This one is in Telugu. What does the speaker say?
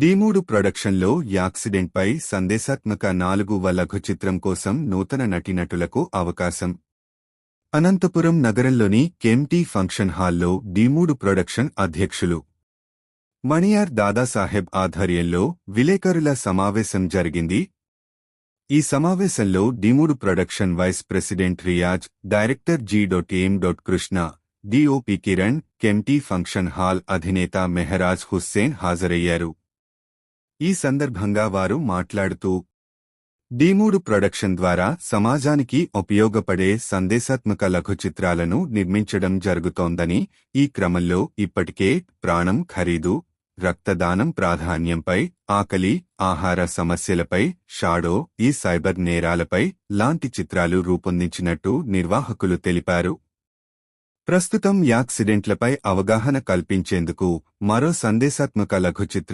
డీమూడు ప్రొడక్షన్లో యాక్సిడెంట్పై సందేశాత్మక నాలుగు లఘు చిత్రం కోసం నూతన నటీనటులకు అవకాశం. అనంతపురం నగరంలోని కెంటీ ఫంక్షన్ హాల్లో డీమూడు ప్రొడక్షన్ అధ్యక్షులు. మణియార్ దాదాసాహెబ్ ఆధ్వర్యంలో విలేకరుల సమావేశం జరిగింది. ఈ సమావేశంలో డీమూడు production vice president Riyaz director G dot M dot Krishna DOP Kiran కెంటీ function hall అధినేత మెహరాజ్ హుస్సేన్ హాజరయ్యారు. ఈ సందర్భంగా వారు మాట్లాడుతూ డీమూడు ప్రొడక్షన్ ద్వారా సమాజానికి ఉపయోగపడే సందేశాత్మక లఘుచిత్రాలను నిర్మించడం జరుగుతోందని ఈ క్రమంలో ఇప్పటికే ప్రాణం ఖరీదు రక్తదానం ప్రాధాన్యంపై ఆకలి ఆహార సమస్యలపై షాడో ఈ సైబర్ నేరాలపై లాంటి చిత్రాలు రూపొందించినట్టు నిర్వాహకులు తెలిపారు. ప్రస్తుతం యాక్సిడెంట్లపై అవగాహన కల్పించేందుకు మరో సందేశాత్మక లఘుచిత్ర